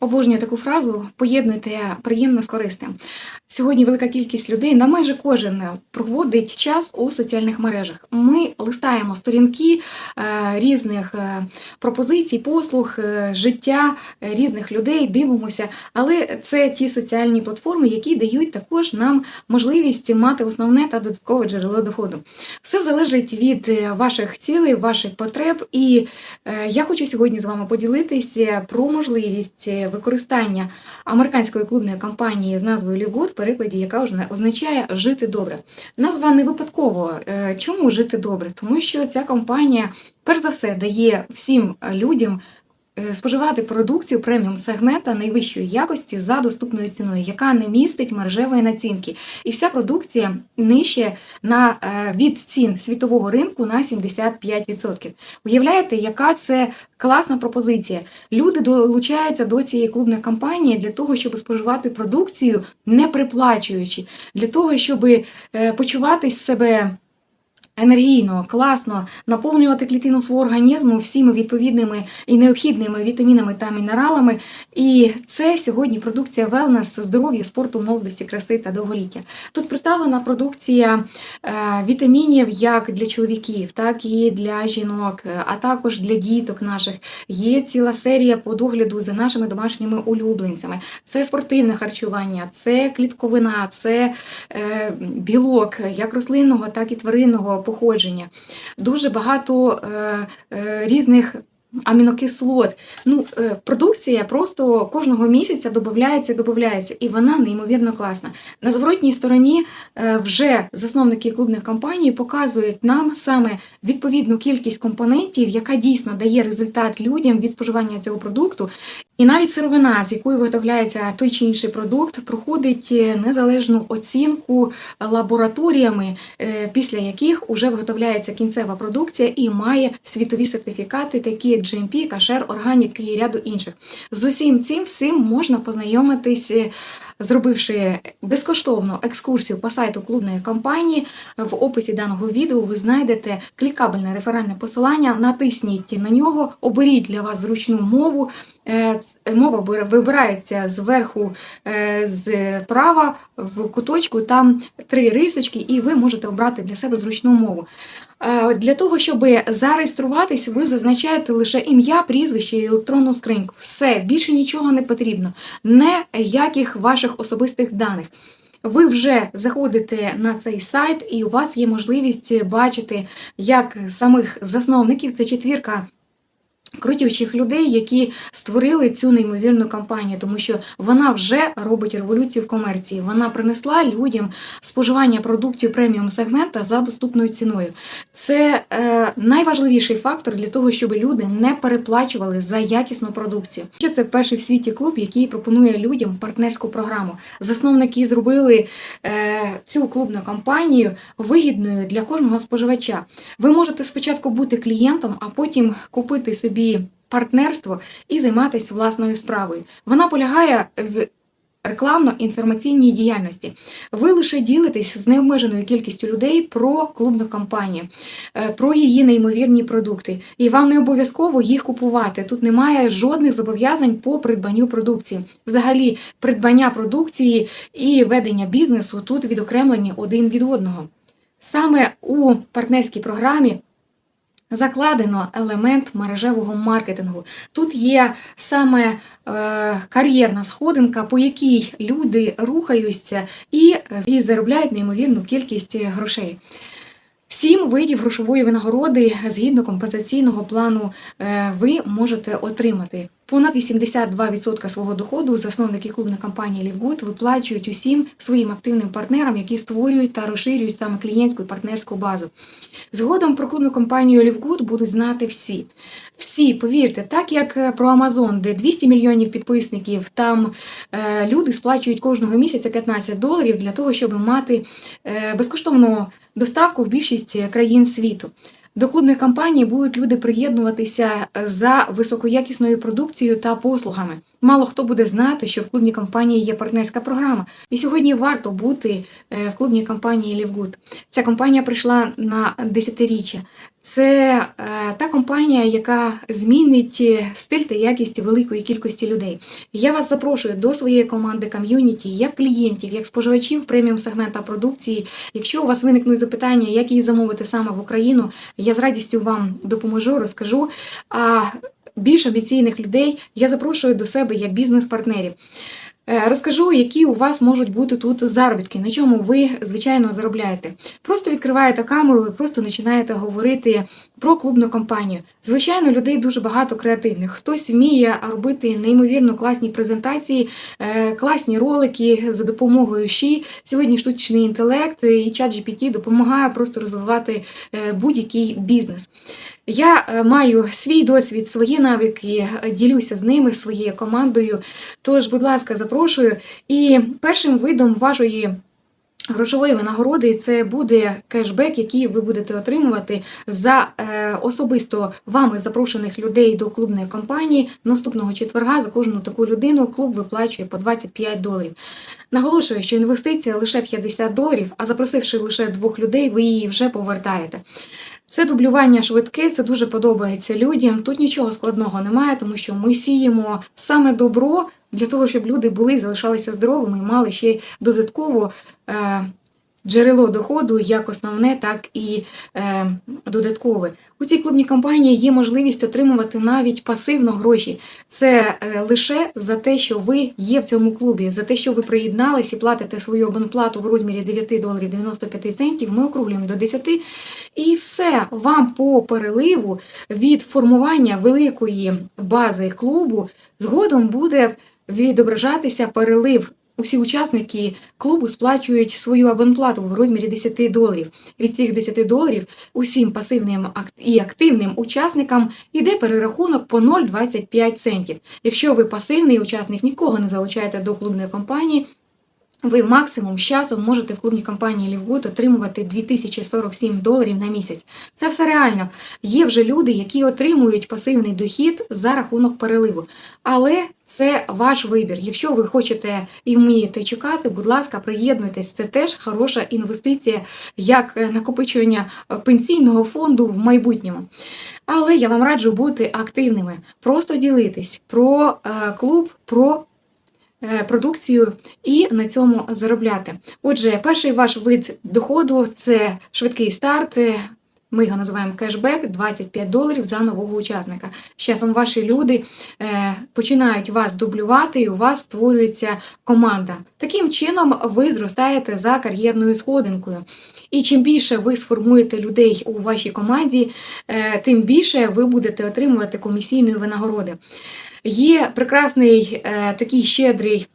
Обожнюю таку фразу поєднуйте приємне з корисним. Сьогодні велика кількість людей, на майже кожен проводить час у соціальних мережах. Ми листаємо сторінки е, різних е, пропозицій, послуг, е, життя е, різних людей, дивимося. Але це ті соціальні платформи, які дають також нам можливість мати основне та додаткове джерело доходу. Все залежить від е, ваших цілей, ваших потреб. І е, я хочу сьогодні з вами поділитися про можливість е, використання американської клубної компанії з назвою в перекладі, яка вже означає жити добре. Назва не випадково. Е, Чому жити добре? Тому що ця компанія, перш за все, дає всім людям. Е, Споживати продукцію преміум сегмента найвищої якості за доступною ціною, яка не містить мережевої націнки. І вся продукція нижче на е, від цін світового ринку на 75%. Уявляєте, яка це класна пропозиція? Люди долучаються до цієї клубної кампанії для того, щоб споживати продукцію, не приплачуючи, для того, щоб е, почуватись себе. Енергійно, класно наповнювати клітину свого організму всіми відповідними і необхідними вітамінами та мінералами. І це сьогодні продукція велнес, здоров'я, спорту, молодості, краси та довголіття. Тут представлена продукція е, вітамінів як для чоловіків, так і для жінок, е, а також для діток наших. Є ціла серія по догляду за нашими домашніми улюбленцями. Це спортивне харчування, це клітковина, це е, білок як рослинного, так і тваринного походження. Дуже багато е, е, різних. Амінокислот. Ну, е, продукція просто кожного місяця додається, і додається, і вона неймовірно класна. На зворотній стороні вже засновники клубних компаній показують нам саме відповідну кількість компонентів, яка дійсно дає результат людям від споживання цього продукту. І навіть сировина, з якою виготовляється той чи інший продукт, проходить е, незалежну оцінку лабораторіями, е, після яких уже виготовляється кінцева продукція і має світові сертифікати, такі як GMP, кашер, органік і ряду інших. З усім цим всім можна познайомитись. Е, Зробивши безкоштовну екскурсію по сайту клубної компанії, в описі даного відео ви знайдете клікабельне реферальне посилання, натисніть на нього, оберіть для вас зручну мову. Е, Мова вибирається зверху е, зправа в куточку, там три рисочки, і ви можете обрати для себе зручну мову. Для того, щоб зареєструватись, ви зазначаєте лише ім'я, прізвище і електронну скриньку. Все, більше нічого не потрібно, ніяких ваших особистих даних. Ви вже заходите на цей сайт, і у вас є можливість бачити, як самих засновників, це четвірка крутючих людей, які створили цю неймовірну кампанію, тому що вона вже робить революцію в комерції. Вона принесла людям споживання продуктів преміум сегмента за доступною ціною. Це е, найважливіший фактор для того, щоб люди не переплачували за якісну продукцію. Ще це перший в світі клуб, який пропонує людям партнерську програму. Засновники зробили е, цю клубну кампанію вигідною для кожного споживача. Ви можете спочатку бути клієнтом, а потім купити собі партнерство і займатися власною справою. Вона полягає в рекламно-інформаційній діяльності. Ви лише ділитесь з необмеженою кількістю людей про клубну кампанію, е, про її неймовірні продукти. І вам не обов'язково їх купувати. Тут немає жодних зобов'язань по придбанню продукції. Взагалі, придбання продукції і ведення бізнесу тут відокремлені один від одного. Саме у партнерській програмі закладено елемент мережевого маркетингу. Тут є саме е, кар'єрна сходинка, по якій люди рухаються і, і заробляють неймовірну кількість грошей. Сім видів грошової винагороди згідно компенсаційного плану е, ви можете отримати. Понад 82% свого доходу засновники клубної компанії Лівгуд виплачують усім своїм активним партнерам, які створюють та розширюють саме клієнтську і партнерську базу. Згодом про клубну компанію Лівгуд будуть знати всі. Всі, повірте, так як про Amazon, де 200 мільйонів підписників, там е, люди сплачують кожного місяця 15 доларів для того, щоб мати е, безкоштовну доставку в більшість країн світу. До клубної кампанії будуть люди приєднуватися за високоякісною продукцією та послугами. Мало хто буде знати, що в клубній кампанії є партнерська програма. І сьогодні варто бути е, в клубній кампанії Лівгуд. Ця компанія прийшла на десятиріччя. Це е, та компанія, яка змінить е, стиль та якість великої кількості людей. Я вас запрошую до своєї команди ком'юніті, як клієнтів, як споживачів преміум сегмента продукції. Якщо у вас виникнуть запитання, як її замовити саме в Україну, я з радістю вам допоможу, розкажу. А більш амбіційних людей я запрошую до себе як бізнес-партнерів. Е, Розкажу, які у вас можуть бути тут заробітки, на чому ви, звичайно, заробляєте. Просто відкриваєте камеру і просто починаєте говорити про клубну компанію. Звичайно, людей дуже багато креативних. Хтось вміє робити неймовірно класні презентації, е, класні ролики за допомогою ЩІ. Сьогодні штучний інтелект і чат GPT допомагає просто розвивати е, будь-який бізнес. Я е, маю свій досвід, свої навики, е, ділюся з ними, своєю командою. Тож, будь ласка, запрошую. І першим видом вашої грошової винагороди це буде кешбек, який ви будете отримувати за е, особисто вами запрошених людей до клубної компанії. Наступного четверга за кожну таку людину клуб виплачує по 25 доларів. Наголошую, що інвестиція лише 50 доларів, а запросивши лише двох людей, ви її вже повертаєте. Це дублювання швидке, це дуже подобається людям. Тут нічого складного немає, тому що ми сіємо саме добро для того, щоб люди були залишалися здоровими і мали ще додатково е, джерело доходу, як основне, так і е, додаткове. У цій клубній компанії є можливість отримувати навіть пасивно гроші. Це е, лише за те, що ви є в цьому клубі, за те, що ви приєднались і платите свою абонплату в розмірі 9 доларів 95 центів. Ми округлюємо до 10. І все вам по переливу від формування великої бази клубу згодом буде відображатися перелив. Усі учасники клубу сплачують свою абонплату в розмірі 10 доларів. Від цих 10 доларів усім пасивним і активним учасникам йде перерахунок по 0,25 центів. Якщо ви пасивний учасник, нікого не залучаєте до клубної компанії. Ви максимум з часом можете в клубній компанії Лівгуд отримувати 2047 доларів на місяць. Це все реально. Є вже люди, які отримують пасивний дохід за рахунок переливу. Але це ваш вибір. Якщо ви хочете і вмієте чекати, будь ласка, приєднуйтесь. Це теж хороша інвестиція, як е, накопичування е, пенсійного фонду в майбутньому. Але я вам раджу бути активними, просто ділитись про е, клуб, про продукцію і на цьому заробляти. Отже, перший ваш вид доходу це швидкий старт. е, Ми його називаємо кешбек 25 доларів за нового учасника. З часом ваші люди е, починають вас дублювати, і у вас створюється команда. Таким чином, ви зростаєте за кар'єрною сходинкою. І чим більше ви сформуєте людей у вашій команді, е, тим більше ви будете отримувати комісійної винагороди. Є прекрасний е, такий щедрий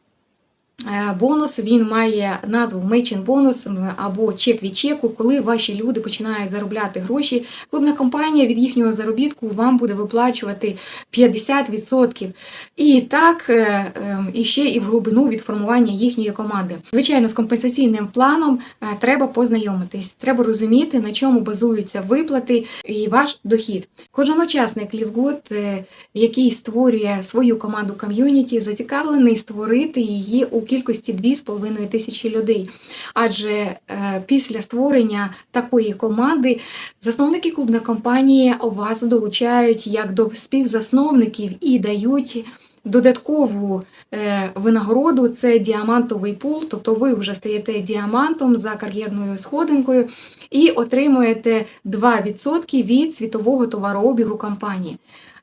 бонус, він має назву Matching бонус або чек від чеку, коли ваші люди починають заробляти гроші. Клубна компанія від їхнього заробітку вам буде виплачувати 50%. І так, е, е, і ще і в глибину від формування їхньої команди. Звичайно, з компенсаційним планом е, треба познайомитись, треба розуміти, на чому базуються виплати і ваш дохід. Кожен учасник Лівгуд, е, який створює свою команду ком'юніті, зацікавлений створити її у кількості 2,5 тисячі людей. Адже е, після створення такої команди засновники клубної компанії вас долучають як до співзасновників і дають. Додаткову е, винагороду це діамантовий пул, тобто ви вже стаєте діамантом за кар'єрною сходинкою і отримуєте 2% від світового товарообігу компанії.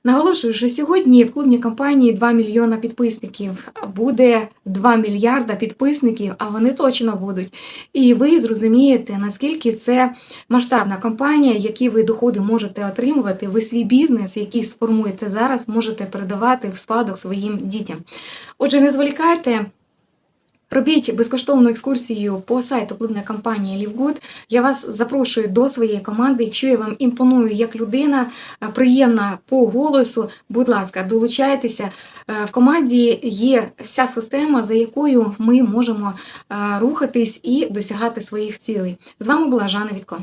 Наголошую, що сьогодні в клубній компанії 2 мільйона підписників, буде 2 мільярда підписників, а вони точно будуть. І ви зрозумієте, наскільки це масштабна компанія, які ви доходи можете отримувати. Ви свій бізнес, який сформуєте зараз, можете передавати в спадок своїм дітям. Отже, не зволікайте. Робіть безкоштовну екскурсію по сайту клубної компанії Лівгуд. Я вас запрошую до своєї команди. Якщо я вам імпоную як людина, е, приємна по голосу, будь ласка, долучайтеся. Е, В команді є вся система, за якою ми можемо е, рухатись і досягати своїх цілей. З вами була Жанна Вітко.